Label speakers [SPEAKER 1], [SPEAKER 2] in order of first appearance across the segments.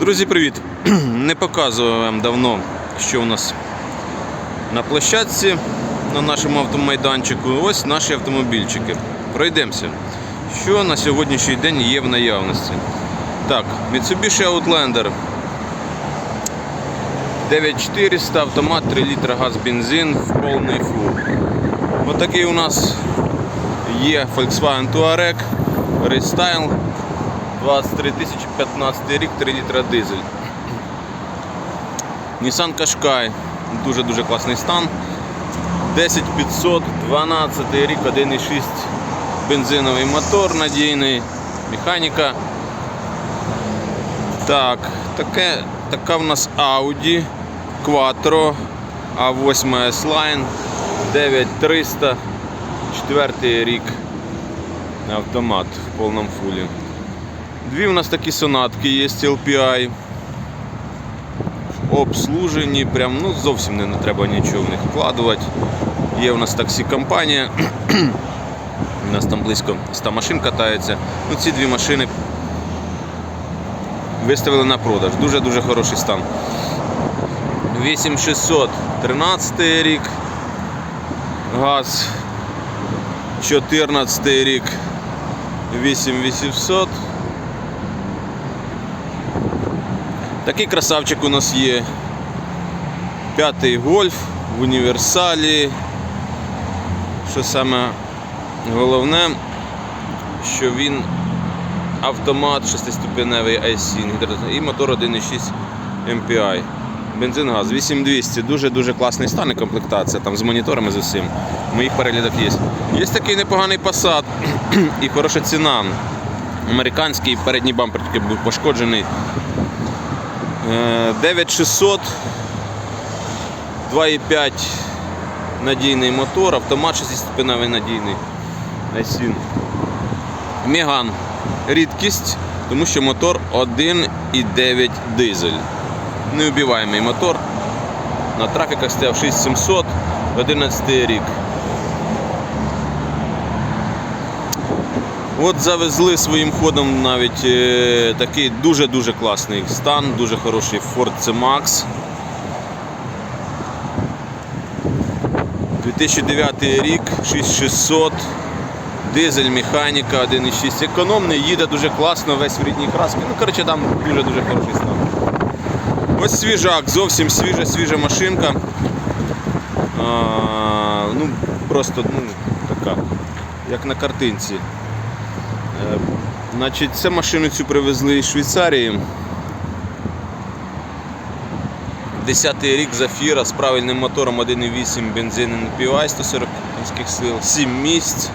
[SPEAKER 1] Друзі, привіт! Не показував вам давно, що у нас на площадці на нашому автомайданчику. Ось наші автомобільчики. Пройдемося. Що на сьогоднішній день є в наявності? Так, Mitsubishi Outlander 9400 автомат 3 літра газ бензин в повний фул. Ось такий у нас є Volkswagen Touareg Restyle 23 тисячі 15 рік, 3 літра дизель. Nissan Qashqai, дуже-дуже класний стан. 10500, 12 рік, 1,6 бензиновий мотор надійний, механіка. Так, таке, така в нас Audi Quattro A8 S-Line 9300, 4 рік автомат в повному фулі. Дві у нас такі сонатки є LPI. Обслужені, прям ну зовсім не, треба нічого в них вкладувати. Є у нас таксі компанія. У нас там близько 100 машин катається. Ну, ці дві машини виставили на продаж. Дуже-дуже хороший стан. 8600 13 рік. Газ 14 рік 8800. Такий красавчик у нас є. П'ятий гольф в універсалі. Що саме головне, що він автомат 6-ступеневий IC і мотор 1.6 MPI. Бензин газ 8200, дуже-дуже класний стан і комплектація там з моніторами з усім. В моїх переглядах є. Є такий непоганий Passat і хороша ціна. Американський передній бампер такий був пошкоджений. Е, 9600 2,5 надійний мотор, автомат 6-ступеневий надійний. Айсін. Меган. Рідкість, тому що мотор 1,9 дизель. Неубиваємий мотор. На трафіках стояв 6700, 11 рік. От завезли своїм ходом навіть е, такий дуже-дуже класний стан, дуже хороший Ford C-Max. 2009 рік, 6600, дизель, механіка 1.6. Економний, їде дуже класно, весь в рідній красці. Ну, коротше, там дуже-дуже хороший стан. Ось свіжак, зовсім свіжа, свіжа машинка. А, ну, просто ну, така, як на картинці. Е, Значить, це машину цю привезли із Швейцарії. 10-й рік Зафіра з правильним мотором 1.8 бензин NPI 140 кінських сил, 7 місць.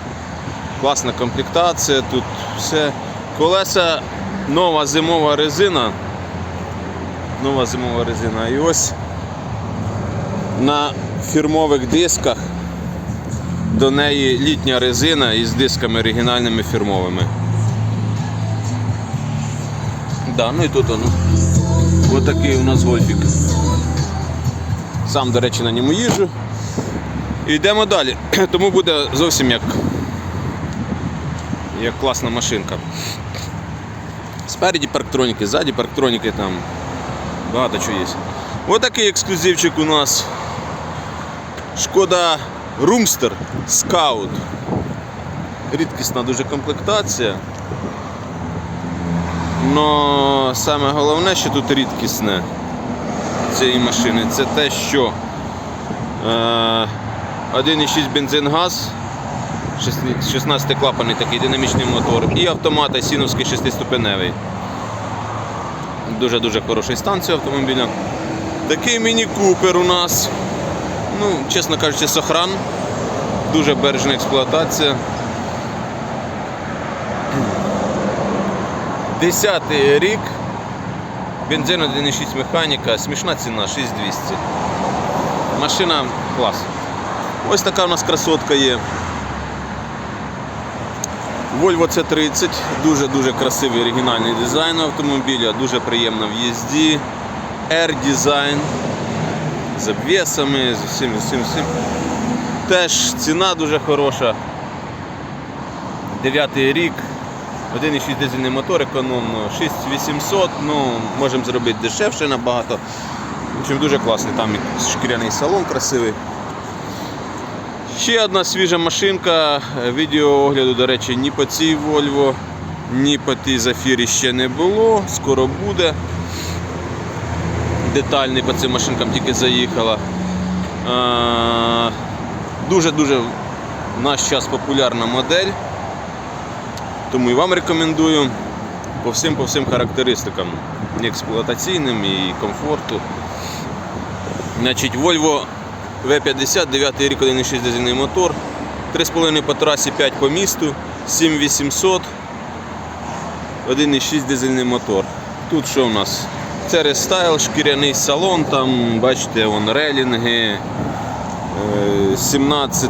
[SPEAKER 1] Класна комплектація, тут все. Колеса, нова зимова резина. Нова зимова резина. І ось на фірмових дисках до неї літня резина із дисками оригінальними фірмовими. Да, ну і тут воно. Ось такий у нас гольфік. Сам, до речі, на ньому їжджу. І йдемо далі. Тому буде зовсім як, як класна машинка. Спереді парктроніки, ззаді парктроніки там. Багато чого є. Ось такий ексклюзивчик у нас. Шкода Румстер Scout. Рідкісна дуже комплектація. Но саме головне, що тут рідкісне цієї машини, це те, що е, 1,6 бензин газ, 16 клапаний такий динамічний мотор і автомат Айсіновський 6-ступеневий. Дуже-дуже хороший стан цього автомобіля. Такий міні-купер у нас. Ну, чесно кажучи, сохран. Дуже бережна експлуатація. 10 рік. Бензин 1,6 механіка, смішна ціна 6200. Машина клас. Ось така у нас красотка є. Volvo C30, дуже-дуже красивий оригінальний дизайн автомобіля, дуже приємна в їзді. R-дизайн з обвісами, з усім, усім, усім. Теж ціна дуже хороша. Дев'ятий рік, 1,6 дизельний мотор економно, 6800, ну, можемо зробити дешевше набагато. В общем, дуже класний, там шкіряний салон красивий. Ще одна свіжа машинка. Відео огляду, до речі, ні по цій Volvo, ні по тій Зафірі ще не було. Скоро буде. Детальний по цим машинкам тільки заїхала. Дуже-дуже в наш час популярна модель. Тому і вам рекомендую по всім, по всім характеристикам і експлуатаційним і комфорту. Значить, Volvo V50, 9 рік 1,6 дизельний мотор, 3,5 по трасі, 5 по місту, 7800, 1,6 дизельний мотор. Тут що в нас? Це рестайл, шкіряний салон, там бачите, вон релінги, е, 17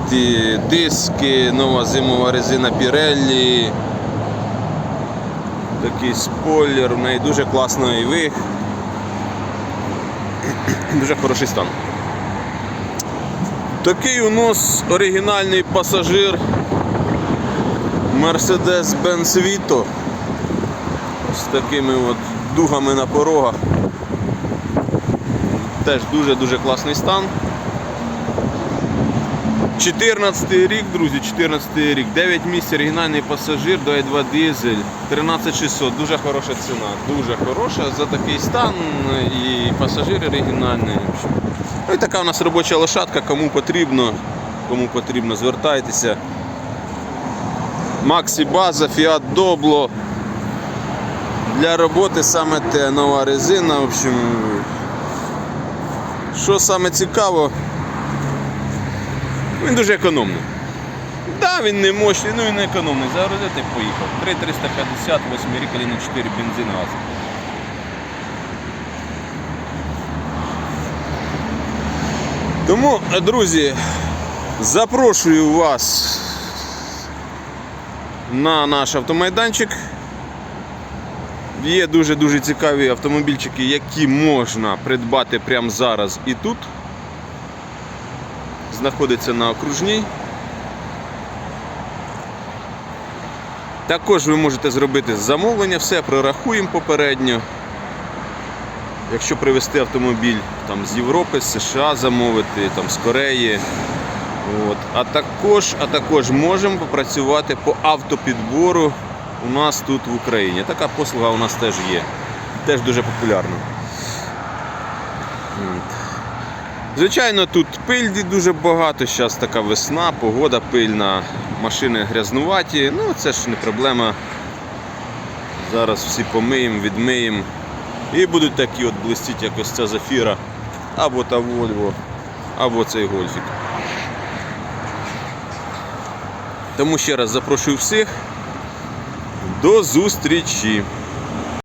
[SPEAKER 1] диски, нова зимова резина Pirelli. Такий спойлер, в неї дуже класний вих. Дуже хороший стан. Такий у нас оригінальний пасажир Mercedes-Benz Vito з такими от дугами на порогах. Теж дуже-дуже класний стан. 14 рік, друзі, 14 рік, 9 місць, оригінальний пасажир до E2 дизель, 13600, дуже хороша ціна, дуже хороша за такий стан і пасажир оригінальний. Ну і така у нас робоча лошадка, кому потрібно, кому потрібно, звертайтеся. Максі База, Fiat Добло. Для роботи саме те нова резина. В общем, що саме цікаво, він дуже економний. Так, да, він не мощний, ну він не економний. Загрузити поїхав. 3,350, 8 рік, 1,4 бензин газ. Тому, друзі, запрошую вас на наш автомайданчик. Є дуже-дуже цікаві автомобільчики, які можна придбати прямо зараз і тут. Знаходиться на окружній. Також ви можете зробити замовлення, все прорахуємо попередньо. Якщо привезти автомобіль там, з Європи, з США замовити, там, з Кореї. От. А, також, а також можемо попрацювати по автопідбору у нас тут в Україні. Така послуга у нас теж є. Теж дуже популярна. Звичайно, тут пильді дуже багато, зараз така весна, погода пильна, машини грязнуваті, ну це ж не проблема. Зараз всі помиємо, відмиємо. І будуть такі от блистіть, як ось ця зафіра, або та Вольво, або цей гольфік. Тому ще раз запрошую всіх. До зустрічі!